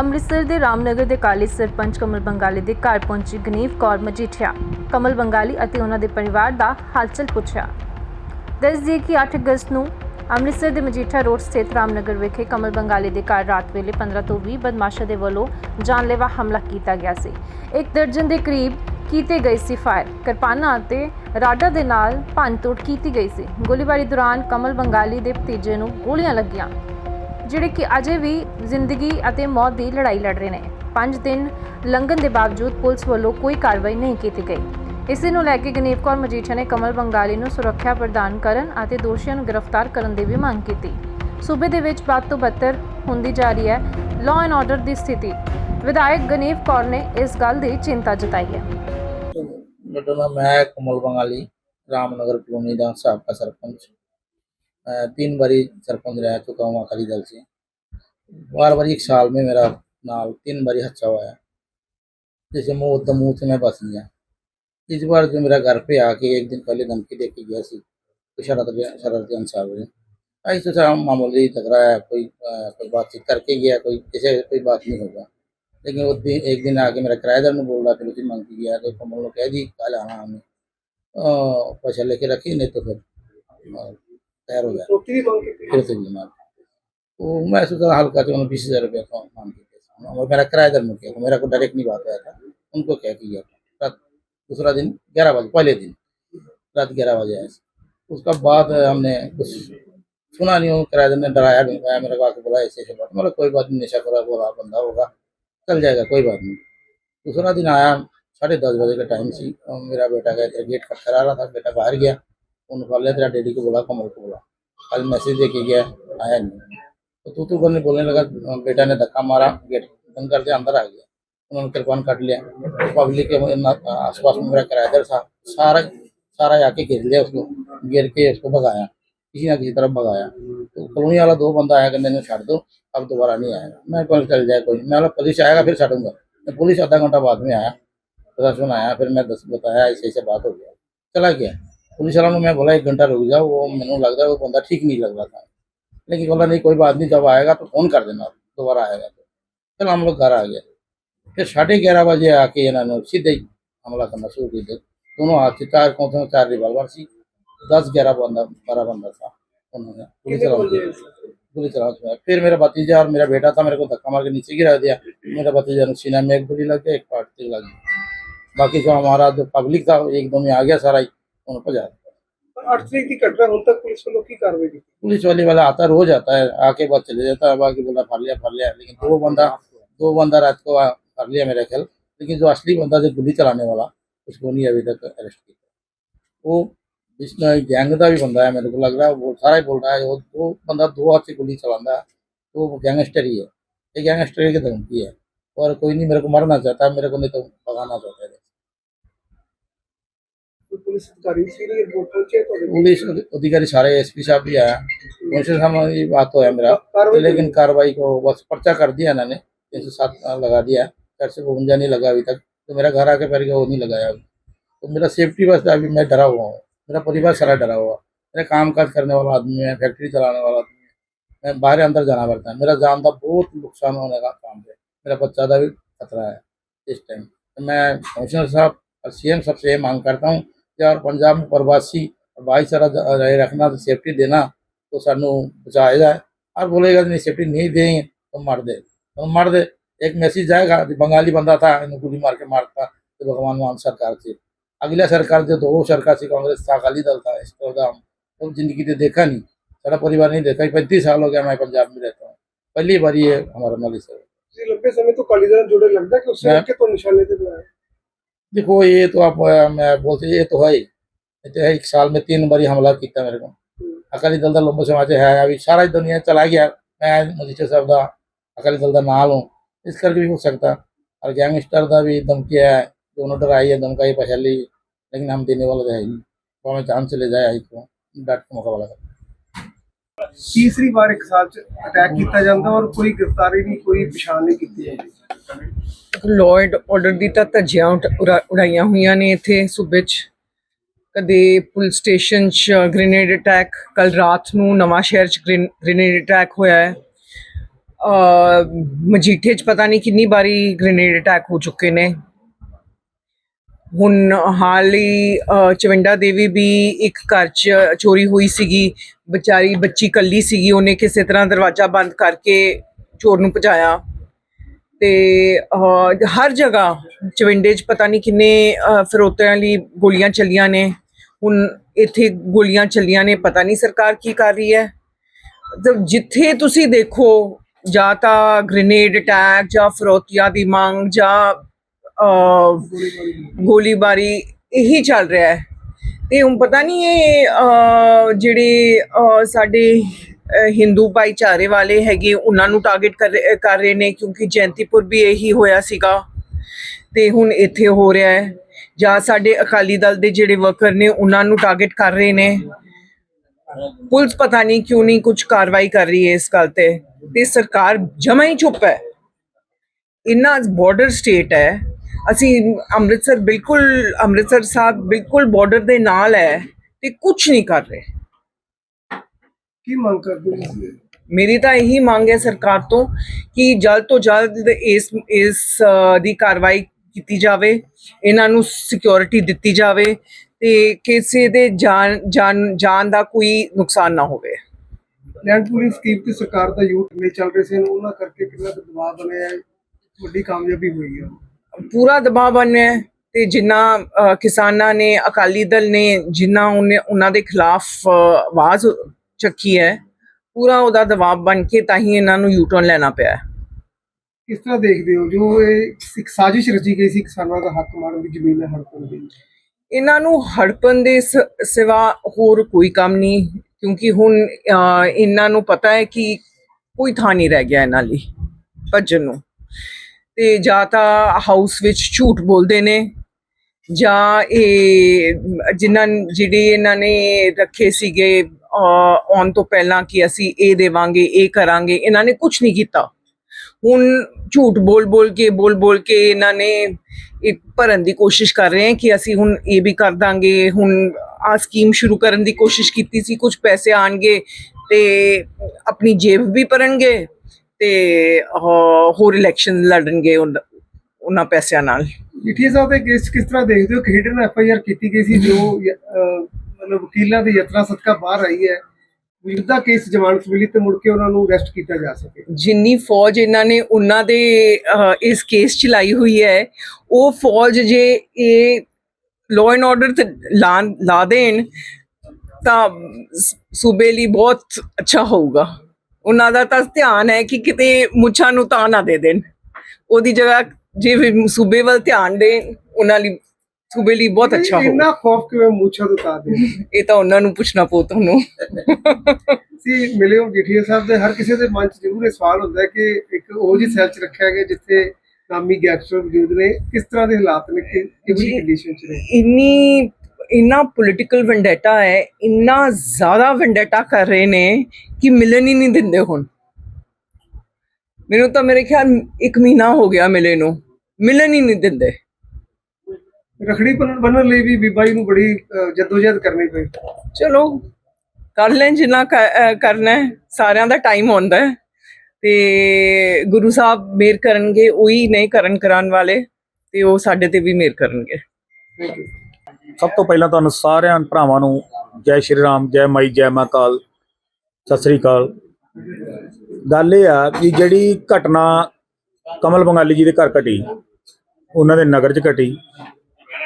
ਅੰਮ੍ਰਿਤਸਰ ਦੇ ਰਾਮਨਗਰ ਦੇ ਕਾਲੀ ਸਰਪੰਚ ਕਮਲ ਬੰਗਾਲੀ ਦੇ ਘਰ ਪਹੁੰਚੀ ਗਨੀਵ ਕੌਰ ਮਜੀਠੀਆ। ਕਮਲ ਬੰਗਾਲੀ ਅਤੇ ਉਹਨਾਂ ਦੇ ਪਰਿਵਾਰ ਦਾ ਹਾਲਚਲ ਪੁੱਛਿਆ। ਦੱਸ ਦਈਏ ਕਿ 8 ਅਗਸਤ ਨੂੰ ਅੰਮ੍ਰਿਤਸਰ ਦੇ ਮਜੀਠਾ ਰੋਡ ਸਥਿਤ ਰਾਮਨਗਰ ਵਿਖੇ ਕਮਲ ਬੰਗਾਲੀ ਦੇ ਘਰ ਰਾਤ ਵੇਲੇ 15 ਤੋਂ 20 ਬਦਮਾਸ਼ਾਂ ਦੇ ਵੱਲੋਂ ਜਾਨਲੇਵਾ ਹਮਲਾ ਕੀਤਾ ਗਿਆ ਸੀ। ਇੱਕ ਦਰਜਨ ਦੇ ਕਰੀਬ ਕੀਤੇ ਗਏ ਸੀ ਫਾਇਰ। ਕਿਰਪਾਨਾਂ ਅਤੇ ਰਾਡਾ ਦੇ ਨਾਲ ਭੰਨਤੋੜ ਕੀਤੀ ਗਈ ਸੀ। ਗੋਲੀਬਾਰੀ ਦੌਰਾਨ ਕਮਲ ਬੰਗਾਲੀ ਦੇ ਭਤੀਜੇ ਨੂੰ ਗੋਲੀਆਂ ਲੱਗੀਆਂ। ਜਿਹੜੇ ਕਿ ਅਜੇ ਵੀ ਜ਼ਿੰਦਗੀ ਅਤੇ ਮੌਤ ਦੀ ਲੜਾਈ ਲੜ ਰਹੇ ਨੇ। 5 ਦਿਨ ਲੰਘਣ ਦੇ ਬਾਵਜੂਦ ਪੁਲਿਸ ਵੱਲੋਂ ਕੋਈ ਕਾਰਵਾਈ ਨਹੀਂ ਕੀਤੀ ਗਈ। ਇਸੇ ਨੂੰ ਲੈ ਕੇ ਗਨੀਵ ਕੌਰ ਮਜੀਠਾ ਨੇ ਕਮਲ ਬੰਗਾਲੀ ਨੂੰ ਸੁਰੱਖਿਆ ਪ੍ਰਦਾਨ ਕਰਨ ਅਤੇ ਦੋਸ਼ੀਆਂ ਨੂੰ ਗ੍ਰਿਫਤਾਰ ਕਰਨ ਦੀ ਵੀ ਮੰਗ ਕੀਤੀ। ਸੂਬੇ ਦੇ ਵਿੱਚ ਬਾਤ ਤੋਂ ਬੱਤਰ ਹੁੰਦੀ ਜਾ ਰਹੀ ਹੈ ਲਾਅ ਐਂਡ ਆਰਡਰ ਦੀ ਸਥਿਤੀ। ਵਿਧਾਇਕ ਗਨੀਵ ਕੌਰ ਨੇ ਇਸ ਗੱਲ ਦੀ ਚਿੰਤਾ ਜਤਾਈ ਹੈ। ਬੇਟਾ ਮੈਂ ਕਮਲ ਬੰਗਾਲੀ, ਰਾਮਨਗਰ ਕਲੋਨੀ ਦਾ ਸਾਬਕਾ ਸਰਪੰਚ। तीन बारी सरपंच रह चुका हूँ अकाली दल से। बार बार एक साल में मेरा नाल तीन बारी हादसा हुआ है। जैसे मुँह उद्दम मुँह से मैं बच गया इस बार जो मेरा घर पे आके एक दिन पहले धमकी दे के गया सी तो शरारत शरारती अंसार ऐसे से मामूली टकरा है कोई अ, कोई बातचीत करके गया कोई जैसे कोई बात नहीं होगा। लेकिन वो दिन एक दिन आके मेरा किराएदार ने बोल रहा फिर उसी मंग गया तो कमल कह दी कल आना हमें पैसा लेके रखी नहीं तो फिर तैयार हो जाए फिर से तो हाँ मैं सोचा हल्का जो बीस हज़ार रुपया था मान के और मेरा किराएदार में किया मेरा को डायरेक्ट नहीं बात आया था। उनको क्या किया? रात दूसरा दिन ग्यारह बजे पहले दिन रात ग्यारह बजे आए। उसका बाद हमने कुछ सुना नहीं हूँ किराएदार ने डराया नहीं मेरे को बोला ऐसे ऐसे बात मतलब कोई बात नहीं नशा करा बोला बंदा होगा चल जाएगा कोई बात नहीं। दूसरा दिन आया साढ़े दस बजे का टाइम सी मेरा बेटा गया गेट का खड़ा रहा था बेटा बाहर गया। उन्होंने बोला तेरा डैडी को बोला, कमल को बोला। कल मैसेज दे के गया, आया नहीं। तो तू तू करने बोलने लगा, बेटा ने धक्का मारा गेट बंद कर दिया, अंदर आ गया। उन्होंने कृपान काट लिया। पब्लिक के आस पास में मेरा किराएदार था सारा सारा आके घेर लिया उसको। घेर के उसको भगाया। किसी ना किसी तरफ़ भगाया। तो कॉलोनी वाला दो बंदा आया, कहने ने छाड़ दो, अब दोबारा नहीं आएगा मैं कौन चल जाए, कोई मैं पुलिस आएगा, फिर छाड़ूँगा। तो पुलिस आधा घंटा बाद में आया। प्रशासन आया। फिर मैं दस, बताया, ऐसे ऐसे बात हो गया। चला गया। पुलिस वालों ने मैं बोला एक घंटा रुक जाओ वो मैंू लगता वो बंदा ठीक नहीं लग रहा था लेकिन बोला नहीं कोई बात नहीं जब आएगा तो फ़ोन कर देना दोबारा आएगा तो चल हम लोग घर आ गए फिर साढ़े ग्यारह बजे आके इन्होंने सीधे ही हमला करना शुरू कर दिया दोनों हाथ से चार कौन से चार रिवाल्वर सी दस ग्यारह बंदा बारह बंदा था उन्होंने पुलिस वालों गोली चला चुका फिर मेरा भतीजा और मेरा बेटा था मेरे को धक्का मार के नीचे गिरा दिया मेरा भतीजा ने सीना में एक गोली लग गया एक पार्टी लग गई बाकी जो हमारा जो पब्लिक था एकदम ही आ गया सारा ही उन पर जाता आर्चरी की घटना होने तक पुलिस वालों की कार्रवाई की पुलिस वाले वाला आता रोज आता है आके बाद चले जाता है बाकी बोला फर लिया फर लिया लेकिन दो बंदा दो बंदा रात को फर लिया मेरा ख्याल लेकिन जो असली बंदा जो गोली चलाने वाला उसको नहीं अभी तक अरेस्ट किया वो इसमें गैंग का भी बंदा है मेरे को लग रहा है वो सारा ही बोल रहा है वो दो बंदा दो हाथ से गोली चलाता है तो वो गैंगस्टर ही है ये गैंगस्टर की धमकी है और कोई नहीं मेरे को मरना चाहता मेरे को नहीं तो भगाना चाहता पुलिस अधिकारी सारे एसपी साहब भी आया उनसे सामने बात होया मेरा। कार्रवाई- लेकिन कार्रवाई को बस पर्चा कर दिया इन्होंने। तीन सौ सात लगा दिया। चार सौ बवंजा नहीं लगा अभी तक। तो मेरा घर आके पहले वो नहीं लगाया अभी। तो मेरा सेफ्टी बस अभी मैं डरा हुआ हूँ। मेरा परिवार सारा डरा हुआ। मेरा काम काज करने वाला आदमी है फैक्ट्री चलाने वाला आदमी है। मैं बाहर अंदर जाना पड़ता है। मेरा जान का बहुत नुकसान होने का काम है। मेरा बच्चा का भी खतरा है इस टाइम तो मैं कमिश्नर साहब और सी एम से ये मांग करता हूँ कि यार पंजाब में प्रवासी भाईचारा ज- रहे रखना तो सेफ्टी देना तो सानू बचाया जाए और बोलेगा नहीं सेफ्टी नहीं देंगे तो मार दे तो मार दे एक मैसेज जाएगा कि बंगाली बंदा था इन्हें गोली मार के मारता तो भगवान मान सरकार से अगला सरकार जो दो सरकार से कांग्रेस था अकाली दल था इसको तो हम तो जिंदगी तो देखा नहीं सारा परिवार नहीं देखा पैंतीस साल हो गया मैं पंजाब में रहता हूँ पहली बार ये हमारा मौली सर ਤੁਸੀਂ ਲੰਬੇ ਸਮੇਂ ਤੋਂ ਕਾਲੀ ਦਲ ਨਾਲ ਜੁੜੇ ਲੱਗਦਾ ਕਿ ਉਸੇ मैं- देखो ये तो आप अ, मैं बोलते ये तो है ही ये तो है एक साल में तीन बारी हमला किया मेरे को अकाली दल का लंबे समय से है अभी सारा ही दुनिया चला गया मैं मजिस्टर साहब का अकाली दल का नाल हूँ इस करके भी हो सकता और गैंगस्टर का भी धमकी है कि उन्होंने डराई है धमकाई पैसा ली लेकिन हम देने वाले तो है ही नहीं तो हमें जान चले जाए आई को डट के मुकाबला कर ਤੀਸਰੀ ਵਾਰ ਇੱਕ ਸਾਲ ਚ ਅਟੈਕ ਕੀਤਾ ਜਾਂਦਾ ਔਰ ਕੋਈ ਗ੍ਰਿਫਤਾਰੀ ਨਹੀਂ ਕੋਈ ਪਛਾਣ ਨਹੀਂ ਕੀਤੀ ਜਾਂਦੀ ਲਾਅ ਐਂਡ ਆਰਡਰ ਦੀ ਤਾਂ ਧੱਜੀਆਂ ਉਡਾ- ਉਡਾ- ਉਡਾਈਆਂ ਹੋਈਆਂ ਨੇ ਇੱਥੇ ਸੂਬੇ 'ਚ। ਕਦੇ ਪੁਲਿਸ ਸਟੇਸ਼ਨ 'ਚ ਗ੍ਰੇਨੇਡ ਅਟੈਕ ਕੱਲ ਰਾਤ ਨੂੰ ਨਵਾਂ ਸ਼ਹਿਰ 'ਚ ਗ੍ਰੇਨੇਡ ਅਟੈਕ ਹੋਇਆ ਹੈ। ਮਜੀਠੇ ਚ ਪਤਾ ਨਹੀਂ ਕਿੰਨੀ ਵਾਰੀ ਗ੍ਰੇਨੇਡ ਅਟੈਕ ਹੋ ਚੁੱਕੇ ਨੇ। ਹੁਣ ਹਾਲ ਹੀ ਚਵਿੰਡਾ ਦੇਵੀ ਵੀ ਇੱਕ ਘਰ ਚ ਚੋਰੀ ਹੋਈ ਸੀਗੀ। ਵਿਚਾਰੀ ਬੱਚੀ ਕੱਲੀ ਸੀਗੀ, ਉਹਨੇ ਕਿਸੇ ਤਰ੍ਹਾਂ ਦਰਵਾਜ਼ਾ ਬੰਦ ਕਰਕੇ ਚੋਰ ਨੂੰ ਭਜਾਇਆ। ਤੇ ਹਰ ਜਗ੍ਹਾ ਚਵਿੰਡੇ ਚ ਪਤਾ ਨਹੀਂ ਕਿੰਨੇ ਅ, ਫਿਰੋਤਿਆਂ ਲਈ ਗੋਲੀਆਂ ਚੱਲੀਆਂ ਨੇ। ਹੁਣ ਇੱਥੇ ਗੋਲੀਆਂ ਚੱਲੀਆਂ ਨੇ ਪਤਾ ਨਹੀਂ ਸਰਕਾਰ ਕੀ ਕਰ ਰਹੀ ਹੈ। ਜਿੱਥੇ ਤੁਸੀਂ ਦੇਖੋ ਜਾਂ ਤਾਂ ਗ੍ਰੇਨੇਡ ਅਟੈਕ ਜਾਂ ਫਰੋਤੀਆਂ ਦੀ ਮੰਗ ਜਾਂ ਗੋਲੀਬਾਰੀ ਇਹੀ ਚੱਲ ਰਿਹਾ ਹੈ। ਤੇ ਹੁਣ ਪਤਾ ਨਹੀਂ ਇਹ ਜਿਹੜੇ ਸਾਡੇ ਹਿੰਦੂ ਭਾਈਚਾਰੇ ਵਾਲੇ ਹੈਗੇ, ਉਹਨਾਂ ਨੂੰ ਟਾਰਗੇਟ ਕਰ ਰਹੇ- ਕਰ ਰਹੇ ਨੇ, ਕਿਉਂਕਿ ਜੈਂਤੀਪੁਰ ਵੀ ਇਹੀ ਹੋਇਆ ਸੀਗਾ। ਤੇ ਹੁਣ ਇੱਥੇ ਹੋ ਰਿਹਾ ਹੈ। ਜਾਂ ਸਾਡੇ ਅਕਾਲੀ ਦਲ ਦੇ ਜਿਹੜੇ ਵਰਕਰ ਨੇ, ਉਹਨਾਂ ਨੂੰ ਟਾਰਗੇਟ ਕਰ ਰਹੇ ਨੇ। ਪੁਲਿਸ ਪਤਾ ਨਹੀਂ ਕਿਉਂ ਨਹੀਂ ਕੁਝ ਕਾਰਵਾਈ ਕਰ ਰਹੀ ਹੈ ਇਸ ਗੱਲ ਤੇ। ਤੇ ਸਰਕਾਰ ਜਮਾ ਹੀ ਚੁੱਪ ਹੈ। ਇੰਨਾ ਬਾਰਡਰ ਸਟੇਟ ਹੈ। ਅਸੀਂ ਅੰਮ੍ਰਿਤਸਰ ਬਿਲਕੁਲ, ਅੰਮ੍ਰਿਤਸਰ ਸਾਹਿਬ ਬਿਲਕੁਲ ਬਾਰਡਰ ਦੇ ਨਾਲ ਹੈ ਤੇ ਕੁਝ ਨਹੀਂ ਕਰ ਰਹੇ। ਕੀ ਮੰਗ ਕਰਦੇ ਹੋ ਤੁਸੀਂ? ਮੇਰੀ ਤਾਂ ਇਹੀ ਮੰਗ ਹੈ ਸਰਕਾਰ ਤੋਂ ਕਿ ਜਲਦ ਤੋਂ ਜਲਦ ਇਸ ਇਸ ਦੀ ਕਾਰਵਾਈ ਕੀਤੀ ਜਾਵੇ ਇਹਨਾਂ ਨੂੰ ਸਿਕਿਉਰਿਟੀ ਦਿੱਤੀ ਜਾਵੇ ਤੇ ਕਿਸੇ ਦੇ ਜਾਨ ਜਾਨ ਜਾਨ ਦਾ ਕੋਈ ਨੁਕਸਾਨ ਨਾ ਹੋਵੇ ਲੈਂਡ ਪੂਲਿੰਗ ਸਕੀਮ ਤੇ ਸਰਕਾਰ ਦਾ ਯੂਥ ਨਹੀਂ ਚੱਲ ਰਹੇ ਸੀ ਉਹਨਾਂ ਕਰਕੇ ਕਿੰਨਾ ਦਬਾਅ ਬਣਿਆ ਹੈ ਵੱਡੀ ਕਾਮਯਾਬੀ ਹੋਈ ਹੈ ਪੂਰਾ ਦਬਾਅ ਬਣਿਆ ਤੇ ਜਿੰਨਾ ਕਿਸਾਨਾਂ ਨੇ ਅਕਾਲੀ ਦਲ ਨੇ ਜਿੰਨਾ ਉਹਨੇ ਦੇ ਖਿਲਾਫ ਆਵਾਜ਼ ਚੱਕੀ ਹੈ ਪੂਰਾ ਉਹਦਾ ਦਬਾਅ ਬਣ ਕੇ ਤਾਂ ਹੀ ਇਹਨਾਂ ਨੂੰ ਯੂਟਰਨ ਲੈਣਾ ਪਿਆ ਹੈ। ਕਿਸ ਤਰ੍ਹਾਂ ਦੇਖਦੇ ਹੋ? ਜੋ ਇਹ ਇੱਕ ਸਾਜ਼ਿਸ਼ ਰਚੀ ਗਈ ਸੀ ਕਿਸਾਨਾਂ ਦਾ ਹੱਕ ਮਾਰਨ ਦੀ ਜ਼ਮੀਨ ਹੜਪਣ ਦੀ। ਇਹਨਾਂ ਨੂੰ ਹੜਪਣ ਦੇ ਸਿਵਾ ਹੋਰ ਕੋਈ ਕੰਮ ਨਹੀਂ ਕਿਉਂਕਿ ਹੁਣ ਇਹਨਾਂ ਨੂੰ ਪਤਾ ਹੈ ਕਿ ਕੋਈ ਥਾਂ ਨਹੀਂ ਰਹਿ ਗਿਆ ਇਹਨਾਂ ਲਈ ਭੱਜਣ ਨੂੰ। ਤੇ ਜਾਂ ਤਾਂ ਹਾਊਸ ਵਿੱਚ ਝੂਠ ਬੋਲਦੇ ਨੇ ਜਾਂ ਇਹ ਜਿਨ੍ਹਾਂ ਜਿਹੜੇ ਇਹਨਾਂ ਨੇ ਰੱਖੇ ਸੀਗੇ ਆਉਣ ਤੋਂ ਪਹਿਲਾਂ ਕਿ ਅਸੀਂ ਇਹ ਦੇਵਾਂਗੇ, ਇਹ ਕਰਾਂਗੇ, ਇਹਨਾਂ ਨੇ ਕੁਝ ਨਹੀਂ ਕੀਤਾ। ਹੁਣ ਝੂਠ ਬੋਲ ਬੋਲ ਕੇ, ਬੋਲ ਬੋਲ ਕੇ ਇਹਨਾਂ ਨੇ ਇਹ ਭਰਨ ਦੀ ਕੋਸ਼ਿਸ਼ ਕਰ ਰਹੇ ਹੈ ਕਿ ਅਸੀਂ ਹੁਣ ਇਹ ਵੀ ਕਰ ਦਾਂਗੇ। ਹੁਣ ਆ ਸਕੀਮ ਸ਼ੁਰੂ ਕਰਨ ਦੀ ਕੋਸ਼ਿਸ਼ ਕੀਤੀ ਸੀ ਕੁਝ ਪੈਸੇ ਆਣਗੇ ਤੇ ਆਪਣੀ ਜੇਬ ਵੀ ਭਰਨਗੇ ਤੇ ਹੋਰ ਇਲੈਕਸ਼ਨ ਲੜਨਗੇ ਉਹਨਾਂ ਪੈਸਿਆਂ ਨਾਲ। ਜੀਟੀਏ ਸਾਹਿਬ ਦੇ ਕੇਸ, ਕਿਸ ਤਰ੍ਹਾਂ ਦੇਖਦੇ ਹੋ? ਕਿ ਹਿਡਨ ਐਫ ਆਈ ਆਰ ਕੀਤੀ ਗਈ ਸੀ, ਜੋ ਮਤਲਬ ਵਕੀਲਾਂ ਦੀ ਯਤਨਾ ਸਦਕਾ ਬਾਹਰ ਆਈ ਹੈ ਵਿਰਦਾ ਕੇਸ ਜ਼ਮਾਨਤ ਮਿਲੀ ਤੇ ਮੁੜ ਕੇ ਉਹਨਾਂ ਨੂੰ ਅਰੈਸਟ ਕੀਤਾ ਜਾ ਸਕੇ? ਜਿੰਨੀ ਫੌਜ ਇਹਨਾਂ ਨੇ ਉਹਨਾਂ ਦੇ ਇਸ ਕੇਸ ਚ ਲਾਈ ਹੋਈ ਹੈ, ਉਹ ਫੌਜ ਜੇ ਇਹ ਲਾਅ ਐਂਡ ਆਰਡਰ ਤੇ ਲਾ ਦੇਣ, ਤਾਂ ਸੂਬੇ ਲਈ ਬਹੁਤ ਅੱਛਾ ਹੋਊਗਾ। ਉਹਨਾਂ ਦਾ ਤਾਂ ਧਿਆਨ ਹੈ ਕਿ ਕਿਤੇ ਮੁੱਛਾਂ ਨੂੰ ਤਾਂ ਨਾ ਦੇ ਦੇਣ। ਉਹਦੀ ਜਗ੍ਹਾ ਜੇ ਸੂਬੇ ਵੱਲ ਧਿਆਨ ਦੇਣ, ਉਹਨਾਂ ਲਈ ਸੂਬੇ ਲਈ ਬਹੁਤ ਅੱਛਾ ਹੋਊਗਾ ਇੰਨਾ ਖੌਫ ਕਿਵੇਂ ਮੂਛਾ ਤੋਂ ਉਤਾਰ ਦੇ? ਇਹ ਤਾਂ ਉਹਨਾਂ ਨੂੰ ਪੁੱਛਣਾ ਪਊ ਤੁਹਾਨੂੰ। ਸੀ ਮਿਲੇ ਹੋ ਜੀਟੀਏ ਸਾਹਿਬ ਦੇ ਹਰ ਕਿਸੇ ਦੇ ਮਨ 'ਚ ਜ਼ਰੂਰ ਇਹ ਸਵਾਲ ਹੁੰਦਾ ਹੈ ਕਿ ਇੱਕ ਉਹ ਜੀ ਸੈਲ 'ਚ ਰੱਖਿਆ ਗਿਆ ਜਿੱਥੇ ਨਾਮੀ ਗੈਂਗਸਟਰ ਮੌਜੂਦ ਨੇ ਕਿਸ ਤਰ੍ਹਾਂ ਦੇ ਹਾਲਾਤ ਨੇ ਕਿ ਕਿਹੜੀ। ਕੰਡੀਸ਼ਨ 'ਚ ਨੇ? ਇੰਨੀ ਇੰਨਾ ਪੋਲਿਟੀਕਲ ਵੈਂਡੇਟਾ ਹੈ ਇੰਨਾ ਜ਼ਿਆਦਾ ਵੈਂਡੇਟਾ ਕਰ ਰਹੇ ਨੇ ਕਿ ਮਿਲਣ ਹੀ ਨਹੀਂ ਦਿੰਦੇ ਹੁਣ। ਮੈਨੂੰ ਤਾਂ ਮੇਰੇ ਖਿਆਲ ਇੱਕ ਮਹੀਨਾ ਹੋ ਗਿਆ ਮਿਲੇ ਨੂੰ। ਮਿਲਣ ਹੀ ਨਹੀਂ ਦਿੰਦੇ। ਰਖੜੀ ਬੰਨਣ ਲਈ ਵੀ ਬੀਬਾ ਜੀ ਨੂੰ ਬੜੀ ਜੱਦੋਜਹਿਦ ਕਰਨੀ ਪਈ। ਚਲੋ ਕਰ ਲੈਣ ਜਿੰਨਾ ਕਰਨਾ ਸਾਰਿਆਂ ਦਾ ਟਾਈਮ ਆਉਂਦਾ ਹੈ। ਤੇ ਗੁਰੂ ਸਾਹਿਬ ਮੇਰ ਕਰਨਗੇ ਉਹੀ ਨਹੀਂ ਕਰਨ ਕਰਾਉਣ ਵਾਲੇ ਤੇ ਉਹ ਸਾਡੇ ਤੇ ਵੀ ਮੇਰ ਕਰਨਗੇ। ਥੈਂਕ ਯੂ ਸਭ ਤੋਂ ਪਹਿਲਾਂ ਤੁਹਾਨੂੰ ਸਾਰਿਆਂ ਭਰਾਵਾਂ ਨੂੰ ਜੈ ਸ਼੍ਰੀ ਰਾਮ ਜੈ ਮਾਈ ਜੈ ਮਾਂ ਕਾਲ। ਸਤਿ ਸ੍ਰੀ ਅਕਾਲ। ਗੱਲ ਇਹ ਆ ਕਿ ਜਿਹੜੀ ਘਟਨਾ ਕਮਲ ਬੰਗਾਲੀ ਜੀ ਦੇ ਘਰ ਘਟੀ ਉਹਨਾਂ ਦੇ ਨਗਰ 'ਚ ਘਟੀ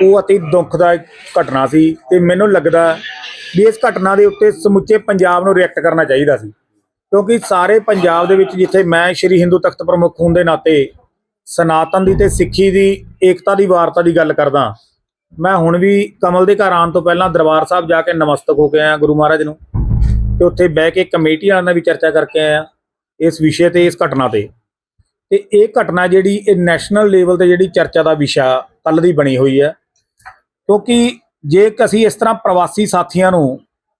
ਉਹ ਅਤੀ ਦੁਖਦਾਇਕ ਘਟਨਾ ਸੀ ਤੇ ਮੈਨੂੰ ਲੱਗਦਾ ਵੀ ਇਸ ਘਟਨਾ ਦੇ ਉੱਤੇ ਸਮੁੱਚੇ ਪੰਜਾਬ ਨੂੰ ਰਿਐਕਟ ਕਰਨਾ ਚਾਹੀਦਾ ਸੀ। ਕਿਉਂਕਿ ਸਾਰੇ ਪੰਜਾਬ ਦੇ ਵਿੱਚ ਜਿੱਥੇ ਮੈਂ ਸ਼੍ਰੀ ਹਿੰਦੂ ਤਖਤ ਪ੍ਰਮੁੱਖ ਹੋਣ ਦੇ ਨਾਤੇ ਸਨਾਤਨ ਦੀ ਤੇ ਸਿੱਖੀ ਦੀ, ਏਕਤਾ ਦੀ, ਵਾਰਤਾ ਦੀ ਗੱਲ ਕਰਦਾ, ਮੈਂ ਹੁਣ ਵੀ ਕਮਲ ਦੇ ਘਰ ਆਉਣ ਤੋਂ ਪਹਿਲਾਂ ਦਰਬਾਰ ਸਾਹਿਬ ਜਾ ਕੇ ਨਮਸਤਕ ਹੋ ਕੇ ਆਇਆ ਗੁਰੂ ਮਹਾਰਾਜ ਨੂੰ ਤੇ ਉੱਥੇ ਬਹਿ ਕੇ ਕਮੇਟੀ ਵਾਲਿਆਂ ਨਾਲ ਵੀ ਚਰਚਾ ਕਰਕੇ ਆਇਆ ਇਸ ਵਿਸ਼ੇ ਤੇ, ਇਸ ਘਟਨਾ ਤੇ। ਤੇ ਇਹ ਘਟਨਾ ਜਿਹੜੀ ਇਹ ਨੈਸ਼ਨਲ ਲੈਵਲ ਤੇ ਜਿਹੜੀ ਚਰਚਾ ਦਾ ਵਿਸ਼ਾ ਕੱਲ ਦੀ ਬਣੀ ਹੋਈ ਹੈ ਕਿਉਂਕਿ ਜੇ ਅਸੀਂ ਇਸ ਤਰ੍ਹਾਂ ਪ੍ਰਵਾਸੀ ਸਾਥੀਆਂ ਨੂੰ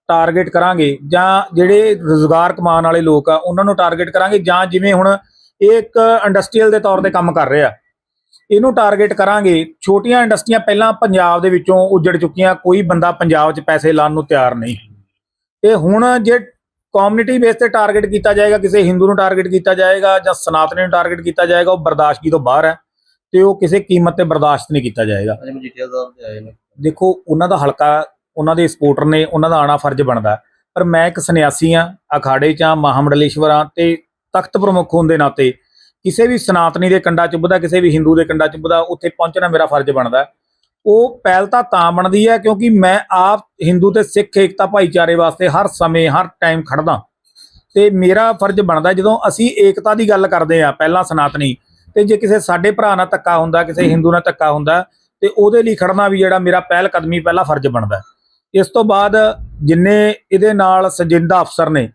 ਟਾਰਗੇਟ ਕਰਾਂਗੇ ਜਾਂ ਜਿਹੜੇ ਰੋਜ਼ਗਾਰ ਕਮਾਉਣ ਵਾਲੇ ਲੋਕ ਆ, ਉਹਨਾਂ ਨੂੰ ਟਾਰਗੇਟ ਕਰਾਂਗੇ ਜਾਂ ਜਿਵੇਂ ਹੁਣ ਇਹ ਇੱਕ ਇੰਡਸਟਰੀਅਲ ਦੇ ਤੌਰ ਤੇ ਕੰਮ ਕਰ ਰਿਹਾ। ਇਹਨੂੰ ਟਾਰਗੇਟ ਕਰਾਂਗੇ, ਛੋਟੀਆਂ ਇੰਡਸਟਰੀਆਂ ਪਹਿਲਾਂ ਪੰਜਾਬ ਦੇ ਵਿੱਚੋਂ ਉੱਜੜ ਚੁੱਕੀਆਂ, ਕੋਈ ਬੰਦਾ ਪੰਜਾਬ 'ਚ ਪੈਸੇ ਲਾਉਣ ਨੂੰ ਤਿਆਰ ਨਹੀਂ। ਤੇ ਹੁਣ ਜੇ ਕਮਿਊਨਿਟੀ ਬੇਸ ਤੇ ਟਾਰਗੇਟ ਕੀਤਾ ਜਾਏਗਾ, ਕਿਸੇ ਹਿੰਦੂ ਨੂੰ ਟਾਰਗੇਟ ਕੀਤਾ ਜਾਏਗਾ ਜਾਂ ਸਨਾਤਨੀ ਨੂੰ ਟਾਰਗੇਟ ਕੀਤਾ ਜਾਏਗਾ, ਉਹ ਬਰਦਾਸ਼ਤੀ ਤੋਂ ਬਾਹਰ ਹੈ? ਤੇ ਉਹ ਕਿਸੇ ਕੀਮਤ ਤੇ ਬਰਦਾਸ਼ਤ ਨਹੀਂ ਕੀਤਾ ਜਾਏਗਾ। ਅਜੇ ਮਜੀਠੀਆ ਸਾਹਿਬ ਤੇ ਆਏ ਨੇ। ਦੇਖੋ ਉਹਨਾਂ ਦਾ ਹਲਕਾ ਉਹਨਾਂ ਦੇ ਸਪੋਰਟਰ ਨੇ ਉਹਨਾਂ ਦਾ ਆਣਾ ਫਰਜ਼ ਬਣਦਾ। ਪਰ ਮੈਂ ਇੱਕ ਸੰਨਿਆਸੀ ਆ ਅਖਾੜੇ 'ਚ ਆ ਮਹਾਮੰਡਲੇਸ਼ਵਰ ਤੇ ਤਖਤ ਪ੍ਰਮੁੱਖ ਹੋਣ ਦੇ ਨਾਤੇ ਕਿਸੇ ਵੀ ਸਨਾਤਨੀ ਦੇ ਕੰਡਾ ਚੁੱਭਦਾ ਕਿਸੇ ਵੀ ਹਿੰਦੂ ਦੇ ਕੰਡਾ ਚੁੱਭਦਾ ਉੱਥੇ ਪਹੁੰਚਣਾ ਮੇਰਾ ਫਰਜ਼ ਬਣਦਾ। ਉਹ ਪਹਿਲ ਤਾਂ ਤਾਂ ਬਣਦੀ ਹੈ ਕਿਉਂਕਿ ਮੈਂ ਆਪ ਹਿੰਦੂ ਤੇ ਸਿੱਖ ਏਕਤਾ ਭਾਈਚਾਰੇ ਵਾਸਤੇ ਹਰ ਸਮੇਂ ਹਰ ਟਾਈਮ ਖੜਦਾ। ਤੇ ਮੇਰਾ ਫਰਜ਼ ਬਣਦਾ ਜਦੋਂ ਅਸੀਂ ਏਕਤਾ ਦੀ ਗੱਲ ਕਰਦੇ ਆ ਪਹਿਲਾਂ ਸਨਾਤਨੀ ਤੇ ਜੇ ਕਿਸੇ ਸਾਡੇ ਭਰਾ ਨਾਲ ਧੱਕਾ ਹੁੰਦਾ, ਕਿਸੇ ਹਿੰਦੂ ਨਾਲ ਧੱਕਾ ਹੁੰਦਾ, ਤੇ ਉਹਦੇ ਲਈ ਖੜਨਾ ਵੀ ਜਿਹੜਾ ਮੇਰਾ ਪਹਿਲ ਕਦਮੀ, ਪਹਿਲਾ ਫਰਜ਼ ਬਣਦਾ ਇਸ ਤੋਂ ਬਾਅਦ ਜਿੰਨੇ ਇਹਦੇ ਨਾਲ ਸਜਿੰਦਾ ਅਫਸਰ ਨੇ,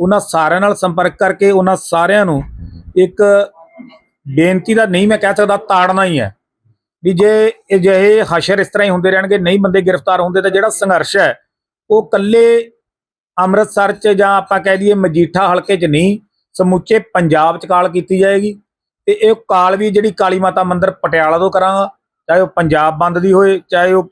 ਉਹਨਾਂ ਸਾਰਿਆਂ ਨਾਲ ਸੰਪਰਕ ਕਰਕੇ ਉਹਨਾਂ ਸਾਰਿਆਂ ਨੂੰ ਇੱਕ ਬੇਨਤੀ ਦਾ ਨਹੀਂ ਮੈਂ ਕਹਿ ਸਕਦਾ ਤਾੜਨਾ ਹੀ ਹੈ ਵੀ ਜੇ ਅਜਿਹੇ ਹਸ਼ਰ ਇਸ ਤਰ੍ਹਾਂ ਹੀ ਹੁੰਦੇ ਰਹਿਣਗੇ, ਨਹੀਂ ਬੰਦੇ ਗ੍ਰਿਫਤਾਰ ਹੁੰਦੇ, ਤਾਂ ਜਿਹੜਾ ਸੰਘਰਸ਼ ਹੈ, ਉਹ ਕੱਲੇ ਅੰਮ੍ਰਿਤਸਰ 'ਚ ਜਾਂ ਆਪਾਂ ਕਹਿ ਦਈਏ ਮਜੀਠਾ ਹਲਕੇ 'ਚ ਨਹੀਂ, ਸਮੁੱਚੇ ਪੰਜਾਬ 'ਚ ਕਾਲ ਕੀਤੀ ਜਾਏਗੀ। ਤੇ ਇਹ ਕਾਲ ਵੀ ਜਿਹੜੀ ਕਾਲੀ ਮਾਤਾ ਮੰਦਿਰ ਪਟਿਆਲਾ ਤੋਂ ਕਰਾਂਗਾ, ਚਾਹੇ ਉਹ ਪੰਜਾਬ ਬੰਦ ਦੀ ਹੋਏ, ਚਾਹੇ ਉਹ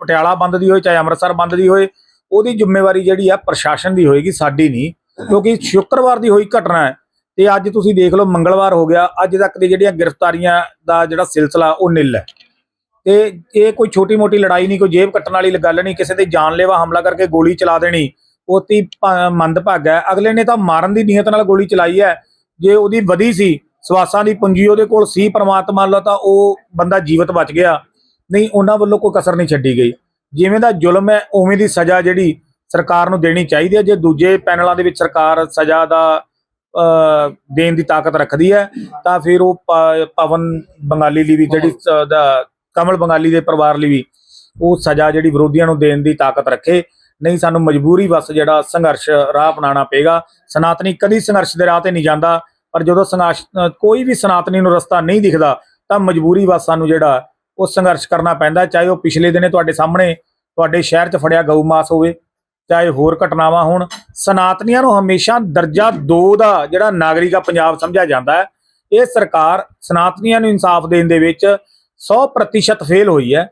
ਪਟਿਆਲਾ ਬੰਦ ਦੀ ਹੋਏ, ਚਾਹੇ ਅੰਮ੍ਰਿਤਸਰ ਬੰਦ ਦੀ ਹੋਏ, ਉਹਦੀ ਜ਼ਿੰਮੇਵਾਰੀ ਜਿਹੜੀ ਆ ਪ੍ਰਸ਼ਾਸਨ ਦੀ ਹੋਏਗੀ, ਸਾਡੀ ਨਹੀਂ, ਕਿਉਂਕਿ ਸ਼ੁੱਕਰਵਾਰ ਦੀ ਹੋਈ ਘਟਨਾ ਹੈ ਤੇ ਅੱਜ ਤੁਸੀਂ ਦੇਖ ਲਓ ਮੰਗਲਵਾਰ ਹੋ ਗਿਆ, ਅੱਜ ਤੱਕ ਦੀ ਜਿਹੜੀਆਂ ਗ੍ਰਿਫਤਾਰੀਆਂ ਦਾ ਜਿਹੜਾ ਸਿਲਸਿਲਾ ਉਹ ਨਿੱਲ ਹੈ। ਤੇ ਇਹ ਕੋਈ ਛੋਟੀ ਮੋਟੀ ਲੜਾਈ ਨਹੀਂ, ਕੋਈ ਜੇਬ ਕੱਟਣ ਵਾਲੀ ਗੱਲ ਨਹੀਂ, ਕਿਸੇ ਤੇ ਜਾਨਲੇਵਾ ਹਮਲਾ ਕਰਕੇ ਗੋਲੀ ਚਲਾ ਦੇਣੀ, ਉਹ ਤੀ ਮੰਦਭਾਗਾ ਹੈ। ਅਗਲੇ ਨੇ ਤਾਂ ਮਾਰਨ ਦੀ ਨੀਅਤ ਨਾਲ ਗੋਲੀ ਚਲਾਈ ਹੈ। ਜੇ ਉਹਦੀ ਵਧੀ ਸੀ ਸਵਾਸਾਂ ਦੀ ਪੂੰਜੀ ਉਹਦੇ ਕੋਲ ਸੀ, ਪ੍ਰਮਾਤਮਾ ਵੱਲੋਂ ਤਾਂ ਉਹ ਬੰਦਾ ਜੀਵਤ ਬਚ ਗਿਆ। ਨਹੀਂ, ਉਹਨਾਂ ਵੱਲੋਂ ਕੋਈ ਕਸਰ ਨਹੀਂ ਛੱਡੀ ਗਈ। ਜਿਵੇਂ ਦਾ ਜ਼ੁਲਮ ਹੈ, ਉਵੇਂ ਦੀ ਸਜ਼ਾ ਜਿਹੜੀ ਸਰਕਾਰ ਨੂੰ ਦੇਣੀ ਚਾਹੀਦੀ ਹੈ। ਜੇ ਦੂਜੇ ਪੈਨਲਾਂ ਦੇ ਵਿੱਚ ਸਰਕਾਰ ਸਜ਼ਾ ਦਾ ਦੇਣ ਦੀ ਤਾਕਤ ਰੱਖਦੀ ਹੈ, ਤਾਂ ਫਿਰ ਉਹ ਪਵਨ ਬੰਗਾਲੀ ਲਈ ਵੀ, ਜਿਹੜੀ ਕਮਲ ਬੰਗਾਲੀ ਦੇ ਪਰਿਵਾਰ ਲਈ ਵੀ ਉਹ ਸਜ਼ਾ ਜਿਹੜੀ ਵਿਰੋਧੀਆਂ ਨੂੰ ਦੇਣ ਦੀ ਤਾਕਤ ਰੱਖੇ। ਨਹੀਂ, ਸਾਨੂੰ ਮਜਬੂਰੀ ਬਸ ਜਿਹੜਾ ਸੰਘਰਸ਼ ਰਾਹ ਅਪਣਾਉਣਾ ਪਏਗਾ। ਸਨਾਤਨੀ ਕਦੀ ਸੰਘਰਸ਼ ਦੇ ਰਾਹ ਤੇ ਨਹੀਂ ਜਾਂਦਾ। ਪਰ ਜਦੋਂ ਸੰਘਰਸ਼ ਕੋਈ ਵੀ ਸਨਾਤਨੀ ਨੂੰ ਰਸਤਾ ਨਹੀਂ ਦਿਖਦਾ, ਤਾਂ ਮਜਬੂਰੀ ਬਸ ਸਾਨੂੰ ਜਿਹੜਾ ਉਹ ਸੰਘਰਸ਼ ਕਰਨਾ ਪੈਂਦਾ ਚਾਹੇ ਉਹ ਪਿਛਲੇ ਦਿਨੇ ਤੁਹਾਡੇ ਸਾਹਮਣੇ ਤੁਹਾਡੇ ਸ਼ਹਿਰ 'ਚ ਫੜਿਆ ਗਊ ਮਾਸ ਹੋਵੇ, ਚਾਹੇ ਹੋਰ ਘਟਨਾਵਾਂ ਹੋਣ, ਸਨਾਤਨੀਆਂ ਨੂੰ ਹਮੇਸ਼ਾ ਦਰਜਾ 2 ਦਾ ਜਿਹੜਾ ਨਾਗਰਿਕ ਆ ਪੰਜਾਬ ਸਮਝਿਆ ਜਾਂਦਾ ਹੈ। ਇਹ ਸਰਕਾਰ ਸਨਾਤਨੀਆਂ ਨੂੰ ਇਨਸਾਫ ਦੇਣ ਦੇ ਵਿੱਚ 100% ਫੇਲ ਹੋਈ ਹੈ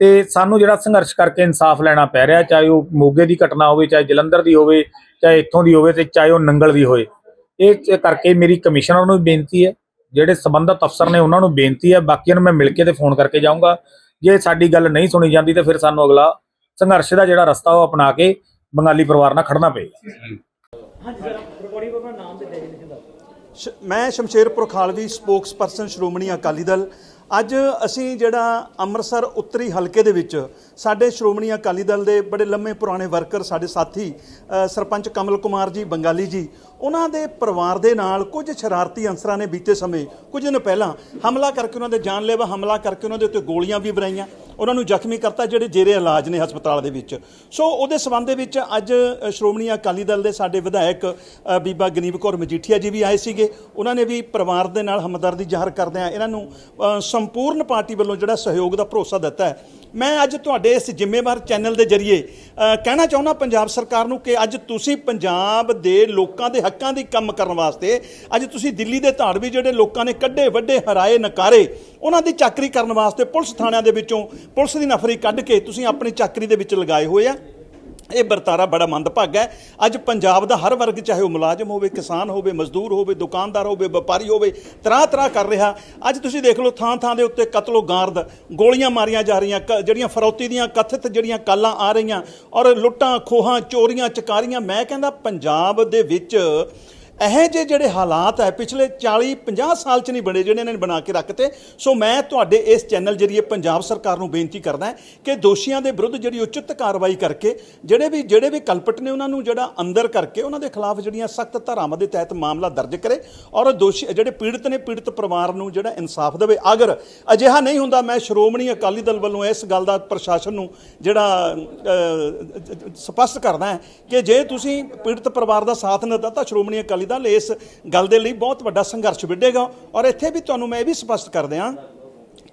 ਤੇ ਸਾਨੂੰ ਜਿਹੜਾ ਸੰਘਰਸ਼ ਕਰਕੇ ਇਨਸਾਫ ਲੈਣਾ ਪੈ ਰਿਹਾ ਚਾਹੇ ਉਹ ਮੋਗੇ ਦੀ ਘਟਨਾ ਹੋਵੇ, ਚਾਹੇ ਜਲੰਧਰ ਦੀ ਹੋਵੇ, ਚਾਹੇ ਇੱਥੋਂ ਦੀ ਹੋਵੇ ਤੇ ਚਾਹੇ ਉਹ ਨੰਗਲ ਦੀ ਹੋਵੇ। ਇਹ ਕਰਕੇ ਮੇਰੀ ਕਮਿਸ਼ਨਰ ਨੂੰ ਬੇਨਤੀ ਹੈ, ਜਿਹੜੇ ਸੰਬੰਧਤ ਅਫਸਰ ਨੇ ਉਹਨਾਂ ਨੂੰ ਬੇਨਤੀ ਹੈ, ਬਾਕੀਆਂ ਨੂੰ ਮੈਂ ਮਿਲ ਕੇ ਤੇ ਫੋਨ ਕਰਕੇ ਜਾਊਂਗਾ। ਜੇ ਸਾਡੀ ਗੱਲ ਨਹੀਂ ਸੁਣੀ ਜਾਂਦੀ ਤੇ ਫਿਰ ਸਾਨੂੰ ਅਗਲਾ ਸੰਘਰਸ਼ ਦਾ ਜਿਹੜਾ ਰਸਤਾ ਉਹ ਅਪਣਾ ਕੇ ਬੰਗਾਲੀ ਪਰਿਵਾਰ ਨਾਲ ਖੜਨਾ ਪਏਗਾ। ਸ਼- ਮੈਂ ਸ਼ਮਸ਼ੇਰਪੁਰ ਖਾਲਵੀ ਸਪੋਕਸਪਰਸਨ ਸ਼੍ਰੋਮਣੀ ਅਕਾਲੀ ਦਲ ਅੱਜ ਅਸੀਂ ਜਿਹੜਾ ਅੰਮ੍ਰਿਤਸਰ ਉੱਤਰੀ ਹਲਕੇ ਦੇ ਵਿੱਚ ਸਾਡੇ ਸ਼੍ਰੋਮਣੀ ਅਕਾਲੀ ਦਲ ਦੇ ਬੜੇ ਲੰਮੇ ਪੁਰਾਣੇ ਵਰਕਰ ਸਾਡੇ ਸਾਥੀ ਸਰਪੰਚ ਕਮਲ ਕੁਮਾਰ ਜੀ ਬੰਗਾਲੀ ਜੀ ਉਹਨਾਂ ਦੇ ਪਰਿਵਾਰ ਦੇ ਨਾਲ ਕੁਝ ਸ਼ਰਾਰਤੀ ਅਨਸਰਾਂ ਨੇ ਬੀਤੇ ਸਮੇਂ ਕੁਝ ਦਿਨ ਪਹਿਲਾਂ ਹਮਲਾ ਕਰਕੇ ਉਹਨਾਂ ਦੇ ਜਾਨਲੇਵਾ ਹਮਲਾ ਕਰਕੇ ਉਹਨਾਂ ਦੇ ਉੱਤੇ ਗੋਲੀਆਂ ਵੀ ਵਰਾਈਆਂ ਉਹਨਾਂ ਨੂੰ ਜ਼ਖਮੀ ਕਰਤਾ ਜਿਹੜੇ ਜੇਰੇ ਇਲਾਜ ਨੇ ਹਸਪਤਾਲ ਦੇ ਵਿੱਚ। ਸੋ ਉਹਦੇ ਸਬੰਧ ਦੇ ਵਿੱਚ ਅੱਜ ਸ਼੍ਰੋਮਣੀ ਅਕਾਲੀ ਦਲ ਦੇ ਸਾਡੇ ਵਿਧਾਇਕ ਬੀਬਾ ਗਨੀਬ ਕੌਰ ਮਜੀਠੀਆ ਜੀ ਵੀ ਆਏ ਸੀਗੇ। ਉਹਨਾਂ ਨੇ ਵੀ ਪਰਿਵਾਰ ਦੇ ਨਾਲ ਹਮਦਰਦੀ ਜ਼ਾਹਰ ਕਰਦਿਆਂ ਇਹਨਾਂ ਨੂੰ ਅ, ਸੰਪੂਰਨ ਪਾਰਟੀ ਵੱਲੋਂ ਜਿਹੜਾ ਸਹਿਯੋਗ ਦਾ ਭਰੋਸਾ ਦਿੱਤਾ ਹੈ। ਮੈਂ ਅੱਜ ਤੁਹਾਡੇ ਇਸ ਜ਼ਿੰਮੇਵਾਰ ਚੈਨਲ ਦੇ ਜ਼ਰੀਏ ਕਹਿਣਾ ਚਾਹੁੰਦਾ ਪੰਜਾਬ ਸਰਕਾਰ ਨੂੰ ਕਿ ਅੱਜ ਤੁਸੀਂ ਪੰਜਾਬ ਦੇ ਲੋਕਾਂ ਦੇ ਹੱਕਾਂ ਦੀ ਕੰਮ ਕਰਨ ਵਾਸਤੇ, ਅੱਜ ਤੁਸੀਂ ਦਿੱਲੀ ਦੇ ਧਾੜ ਵੀ ਜਿਹੜੇ ਲੋਕਾਂ ਨੇ ਕੱਢੇ, ਵੱਡੇ, ਹਰਾਏ, ਨਕਾਰੇ, ਉਹਨਾਂ ਦੀ ਚਾਕਰੀ ਕਰਨ ਵਾਸਤੇ ਪੁਲਿਸ ਥਾਣਿਆਂ ਦੇ ਵਿੱਚੋਂ ਪੁਲਿਸ ਦੀ ਨਫਰੀ ਕੱਢ ਕੇ ਤੁਸੀਂ ਆਪਣੀ ਚਾਕਰੀ ਦੇ ਵਿੱਚ ਲਗਾਏ ਹੋਏ ਆ। ਇਹ ਵਰਤਾਰਾ ਬੜਾ ਮੰਦਭਾਗਾ ਹੈ। ਅੱਜ ਪੰਜਾਬ ਦਾ ਹਰ ਵਰਗ, ਚਾਹੇ ਉਹ ਮੁਲਾਜ਼ਮ ਹੋਵੇ, ਕਿਸਾਨ ਹੋਵੇ, ਮਜ਼ਦੂਰ ਹੋਵੇ, ਦੁਕਾਨਦਾਰ ਹੋਵੇ, ਵਪਾਰੀ ਹੋਵੇ ਤਰ੍ਹਾਂ ਤਰ੍ਹਾਂ ਕਰ ਰਿਹਾ। ਅੱਜ ਤੁਸੀਂ ਦੇਖ ਲਓ ਥਾਂ ਥਾਂ ਦੇ ਉੱਤੇ ਕਤਲੋ ਗਾਰਦ। ਗੋਲੀਆਂ ਮਾਰੀਆਂ ਜਾ ਰਹੀਆਂ, ਕ- ਜਿਹੜੀਆਂ ਫਰੌਤੀ ਦੀਆਂ ਕਥਿਤ ਜਿਹੜੀਆਂ ਕਾਲਾਂ ਆ ਰਹੀਆਂ ਔਰ ਲੁੱਟਾਂ, ਖੋਹਾਂ, ਚੋਰੀਆਂ, ਚਕਾਰੀਆਂ। ਮੈਂ ਕਹਿੰਦਾ ਪੰਜਾਬ ਦੇ ਵਿੱਚ ਇਹ ਜੇ ਜਿਹੜੇ ਹਾਲਾਤ ਹੈ, ਪਿਛਲੇ 40 50 ਸਾਲ ਚ ਨਹੀਂ ਬਣੇ ਜਿਹੜੇ ਇਹਨਾਂ ਨੇ ਬਣਾ ਕੇ ਰੱਖਤੇ। ਸੋ ਮੈਂ ਤੁਹਾਡੇ ਇਸ ਚੈਨਲ ਜਰੀਏ ਪੰਜਾਬ ਸਰਕਾਰ ਨੂੰ ਬੇਨਤੀ ਕਰਦਾ ਕਿ ਦੋਸ਼ੀਆਂ ਦੇ ਵਿਰੁੱਧ ਜਿਹੜੀ ਉਚਿਤ ਕਾਰਵਾਈ ਕਰਕੇ, ਜਿਹੜੇ ਵੀ ਜਿਹੜੇ ਵੀ ਕਲਪਟ ਨੇ ਉਹਨਾਂ ਨੂੰ ਜਿਹੜਾ ਅੰਦਰ ਕਰਕੇ ਉਹਨਾਂ ਦੇ ਖਿਲਾਫ ਜਿਹੜੀਆਂ ਸਖਤ ਧਾਰਾਵਾਂ ਦੇ ਤਹਿਤ ਮਾਮਲਾ ਦਰਜ ਕਰੇ ਔਰ ਦੋਸ਼ੀ, ਜਿਹੜੇ ਪੀੜਤ ਨੇ, ਪੀੜਤ ਪਰਿਵਾਰ ਨੂੰ ਜਿਹੜਾ ਇਨਸਾਫ ਦੇਵੇ। ਅਗਰ ਅਜਿਹਾ ਨਹੀਂ ਹੁੰਦਾ, ਮੈਂ ਸ਼੍ਰੋਮਣੀ ਅਕਾਲੀ ਦਲ ਵੱਲੋਂ ਇਸ ਗੱਲ ਦਾ ਪ੍ਰਸ਼ਾਸਨ ਨੂੰ ਜਿਹੜਾ ਸਪਸ਼ਟ ਕਰਦਾ ਹੈ ਕਿ ਜੇ ਤੁਸੀਂ ਪੀੜਤ ਪਰਿਵਾਰ ਦਾ ਸਾਥ ਨਾ ਦਿੱਤਾ ਤਾਂ ਸ਼੍ਰੋਮਣੀ ਅਕਾਲੀ ਦਲ ਇਸ ਗੱਲ ਦੇ ਲਈ ਬਹੁਤ ਵੱਡਾ ਸੰਘਰਸ਼ ਵਿੱਢੇਗਾ। ਔਰ ਇੱਥੇ ਵੀ ਤੁਹਾਨੂੰ ਮੈਂ ਇਹ ਵੀ ਸਪਸ਼ਟ ਕਰ ਦਿਆਂ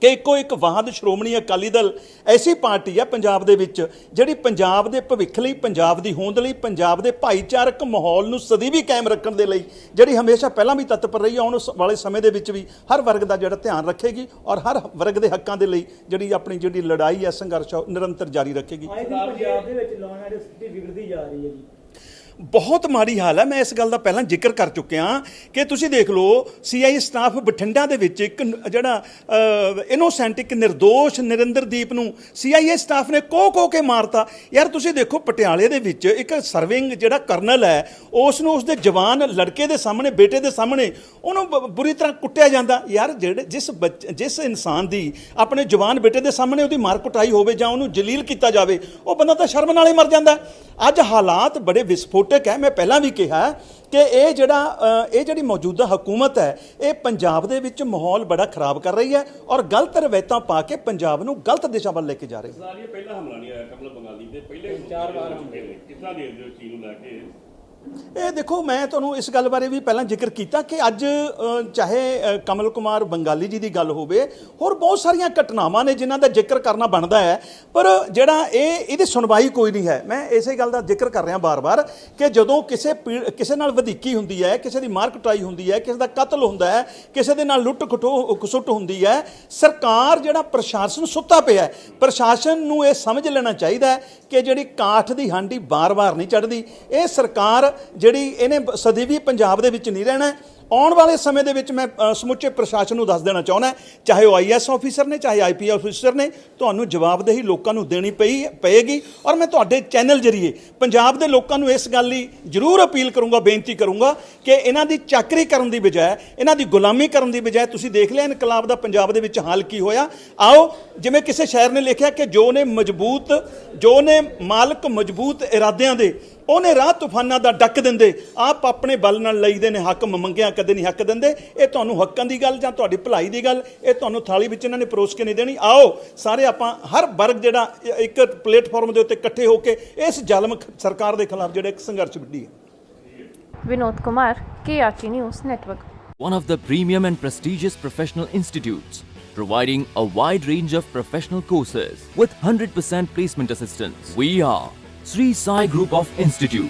ਕਿ ਇੱਕੋ ਇੱਕ ਵਾਹਦ ਸ਼੍ਰੋਮਣੀ ਅਕਾਲੀ ਦਲ ਐਸੀ ਪਾਰਟੀ ਹੈ ਪੰਜਾਬ ਦੇ ਵਿੱਚ ਜਿਹੜੀ ਪੰਜਾਬ ਦੇ ਭਵਿੱਖ ਲਈ, ਪੰਜਾਬ ਦੀ ਹੋਂਦ ਲਈ, ਪੰਜਾਬ ਦੇ ਭਾਈਚਾਰਕ ਮਾਹੌਲ ਨੂੰ ਸਦੀਵੀ ਕਾਇਮ ਰੱਖਣ ਦੇ ਲਈ ਜਿਹੜੀ ਹਮੇਸ਼ਾ ਪਹਿਲਾਂ ਵੀ ਤਤਪਰ ਰਹੀ ਹੈ ਆਉਣ ਵਾਲੇ ਸਮੇਂ ਦੇ ਵਿੱਚ ਵੀ ਹਰ ਵਰਗ ਦਾ ਜਿਹੜਾ ਧਿਆਨ ਰੱਖੇਗੀ ਔਰ ਹਰ ਵਰਗ ਦੇ ਹੱਕਾਂ ਦੇ ਲਈ ਜਿਹੜੀ ਆਪਣੀ ਜਿਹੜੀ ਲੜਾਈ ਆ ਸੰਘਰਸ਼ ਹੈ, ਉਹ ਨਿਰੰਤਰ ਜਾਰੀ ਰੱਖੇਗੀ। ਪੰਜਾਬ ਦੇ ਵਿੱਚ ਲਾਅ ਐਂਡ ਸਥਿਤੀ ਵਿਗੜਦੀ ਜਾ ਰਹੀ ਹੈ ਜੀ। ਬਹੁਤ ਮਾੜੀ ਹਾਲ ਹੈ। ਮੈਂ ਇਸ ਗੱਲ ਦਾ ਪਹਿਲਾਂ ਜ਼ਿਕਰ ਕਰ ਚੁੱਕਿਆ ਕਿ ਤੁਸੀਂ ਦੇਖ ਲਓ ਸੀਆਈ ਸਟਾਫ ਬਠਿੰਡਾ ਦੇ ਵਿੱਚ ਇੱਕ ਜਿਹੜਾ ਇਨੋਸੈਂਟ ਇੱਕ નિર્ਦੋਸ਼ ਨਰਿੰਦਰਦੀਪ ਨੂੰ ਸੀਆਈਏ ਸਟਾਫ ਨੇ ਕੋ ਕੋ ਕੇ ਮਾਰਤਾ। ਯਾਰ ਤੁਸੀਂ ਦੇਖੋ, ਪਟਿਆਲੇ ਦੇ ਵਿੱਚ ਇੱਕ ਸਰਵਿੰਗ ਜਿਹੜਾ ਕਰਨਲ ਹੈ, ਉਸ ਨੂੰ ਉਸਦੇ ਜਵਾਨ ਲੜਕੇ ਦੇ ਸਾਹਮਣੇ, ਬੇਟੇ ਦੇ ਸਾਹਮਣੇ ਉਹਨੂੰ ਬੁਰੀ ਤਰ੍ਹਾਂ ਕੁੱਟਿਆ ਜਾਂਦਾ। ਯਾਰ ਜਿਹੜੇ, ਜਿਸ ਬੱਚ- ਜਿਸ ਇਨਸਾਨ ਦੀ ਆਪਣੇ ਜਵਾਨ ਬੇਟੇ ਦੇ ਸਾਹਮਣੇ ਉਹਦੀ ਮਾਰ ਕੁਟਾਈ ਹੋਵੇ ਜਾਂ ਉਹਨੂੰ ਜਲੀਲ ਕੀਤਾ ਜਾਵੇ, ਉਹ ਬੰਦਾ ਤਾਂ ਸ਼ਰਮ ਨਾਲ ਹੀ ਮਰ ਜਾਂਦਾ। ਅੱਜ ਹਾਲਾਤ ਬੜੇ ਵਿਸਫੋਟਕ ਹੈ ਮੈਂ ਪਹਿਲਾਂ ਵੀ ਕਿਹਾ ਕਿ ਇਹ ਜਿਹੜਾ ਇਹ ਜਿਹੜੀ ਮੌਜੂਦਾ ਹਕੂਮਤ ਹੈ ਇਹ ਪੰਜਾਬ ਦੇ ਵਿੱਚ ਮਾਹੌਲ ਬੜਾ ਖਰਾਬ ਕਰ ਰਹੀ ਹੈ ਔਰ ਗਲਤ ਰਵਾਇਤਾਂ ਪਾ ਕੇ ਪੰਜਾਬ ਨੂੰ ਗਲਤ ਦਿਸ਼ਾ ਵੱਲ ਲੈ ਕੇ ਜਾ ਰਹੀ ਹੈ। ਪਹਿਲਾ ਹਮਲਾ ਨਹੀਂ ਆਇਆ ਕਮਲ ਬੰਗਾਲੀ ਦੇ ਪਹਿਲੇ ਚਾਰ ਵਾਰ ਹਮਲੇ ਨੇ ਕਿੱਦਾਂ ਦੇਖਦੇ ਹੋ ਇਸ ਚੀਜ਼ ਨੂੰ ਲੈ ਕੇ? ਇਹ ਦੇਖੋ, ਮੈਂ ਤੁਹਾਨੂੰ ਇਸ ਗੱਲ ਬਾਰੇ ਵੀ ਪਹਿਲਾਂ ਜ਼ਿਕਰ ਕੀਤਾ ਕਿ ਅੱਜ ਚਾਹੇ ਕਮਲ ਕੁਮਾਰ ਬੰਗਾਲੀ ਜੀ ਦੀ ਗੱਲ ਹੋਵੇ, ਹੋਰ ਬਹੁਤ ਸਾਰੀਆਂ ਘਟਨਾਵਾਂ ਨੇ ਜਿਨ੍ਹਾਂ ਦਾ ਜ਼ਿਕਰ ਕਰਨਾ ਬਣਦਾ ਹੈ। ਪਰ ਜਿਹੜਾ ਇਹ, ਇਹਦੀ ਸੁਣਵਾਈ ਕੋਈ ਨਹੀਂ ਹੈ। ਮੈਂ ਇਸੇ ਗੱਲ ਦਾ ਜ਼ਿਕਰ ਕਰ ਰਿਹਾ ਬਾਰ-ਬਾਰ ਕਿ ਜਦੋਂ ਕਿਸੇ ਪੀੜ- ਕਿਸੇ ਨਾਲ ਵਧੀਕੀ ਹੁੰਦੀ ਹੈ, ਕਿਸੇ ਦੀ ਮਾਰ ਕੁਟਾਈ ਹੁੰਦੀ ਹੈ, ਕਿਸੇ ਦਾ ਕਤਲ ਹੁੰਦਾ ਹੈ, ਕਿਸੇ ਦੇ ਨਾਲ ਲੁੱਟ ਖਟੋ, ਖਸੁੱਟ ਹੁੰਦੀ ਹੈ, ਸਰਕਾਰ ਜਿਹੜਾ ਪ੍ਰਸ਼ਾਸਨ ਸੁੱਤਾ ਪਿਆ ਹੈ, ਪ੍ਰਸ਼ਾਸਨ ਨੂੰ ਇਹ ਸਮਝ ਲੈਣਾ ਚਾਹੀਦਾ ਹੈ ਕਿ ਜਿਹੜੀ ਕਾਠ ਦੀ ਹਾਂਡੀ ਬਾਰ-ਬਾਰ ਨਹੀਂ ਚੜਦੀ ਇਹ ਸਰਕਾਰ ਜਿਹੜੀ ਇਹਨੇ ਸਦੀ ਵੀ ਪੰਜਾਬ ਦੇ ਵਿੱਚ ਨਹੀਂ ਰਹਿਣਾ ਆਉਣ ਵਾਲੇ ਸਮੇਂ ਦੇ ਵਿੱਚ ਮੈਂ ਸਮੁੱਚੇ ਪ੍ਰਸ਼ਾਸਨ ਨੂੰ ਦੱਸ ਦੇਣਾ ਚਾਹੁੰਦਾ ਚਾਹੇ ਉਹ ਆਈਐਸ ਆਫੀਸਰ ਨੇ, ਚਾਹੇ ਆਈਪੀ ਆਫੀਸਰ ਨੇ, ਤੁਹਾਨੂੰ ਜਵਾਬਦੇਹੀ ਲੋਕਾਂ ਨੂੰ ਦੇਣੀ ਪਈ, ਪਏਗੀ। ਔਰ ਮੈਂ ਤੁਹਾਡੇ ਚੈਨਲ ਜਰੀਏ ਪੰਜਾਬ ਦੇ ਲੋਕਾਂ ਨੂੰ ਇਸ ਗੱਲ ਲਈ ਜ਼ਰੂਰ ਅਪੀਲ ਕਰੂੰਗਾ, ਬੇਨਤੀ ਕਰੂੰਗਾ ਕਿ ਇਹਨਾਂ ਦੀ ਚਾਕਰੀ ਕਰਨ ਦੀ ਬਜਾਏ, ਇਹਨਾਂ ਦੀ ਗੁਲਾਮੀ ਕਰਨ ਦੀ ਬਜਾਏ ਤੁਸੀਂ ਦੇਖ ਲਿਆ ਇਨਕਲਾਬ ਦਾ ਪੰਜਾਬ ਦੇ ਵਿੱਚ ਹਾਲ ਕੀ ਹੋਇਆ। ਆਓ, ਜਿਵੇਂ ਕਿਸੇ ਸ਼ਾਇਰ ਨੇ ਲਿਖਿਆ ਕਿ ਜੋ ਨੇ ਮਜ਼ਬੂਤ, ਜੋ ਨੇ ਮਾਲਕ ਮਜ਼ਬੂਤ ਇਰਾਦਿਆਂ ਦੇ ਉਹਨੇ ਰਾਹ ਤੂਫਾਨਾਂ ਦਾ ਡੱਕ ਦਿੰਦੇ ਆਪ ਆਪਣੇ ਬਲ ਨਾਲ ਲਈਦੇ ਨੇ ਹੱਕ ਮੰਗਿਆ ਕਦੇ ਨਹੀਂ ਹੱਕ ਦਿੰਦੇ। ਇਹ ਤੁਹਾਨੂੰ ਹੱਕਾਂ ਦੀ ਗੱਲ ਜਾਂ ਤੁਹਾਡੀ ਭਲਾਈ ਦੀ ਗੱਲ ਇਹ ਤੁਹਾਨੂੰ ਥਾਲੀ ਵਿੱਚ ਇਹਨਾਂ ਨੇ ਪਰੋਸ ਕੇ ਨਹੀਂ ਦੇਣੀ। ਆਓ ਸਾਰੇ ਆਪਾਂ ਹਰ ਵਰਗ ਜਿਹੜਾ ਇੱਕ ਪਲੇਟਫਾਰਮ ਦੇ ਉੱਤੇ ਇਕੱਠੇ ਹੋ ਕੇ ਇਸ ਜ਼ਾਲਮ ਸਰਕਾਰ ਦੇ ਖਿਲਾਫ ਜਿਹੜਾ ਇੱਕ ਸੰਘਰਸ਼ ਵਿੱਢੀਏ Vinod Kumar KRT news network one of the premium and prestigious professional institutes, providing a wide range of professional courses with 100% placement assistance. We are Sri Sai Group of Institutes,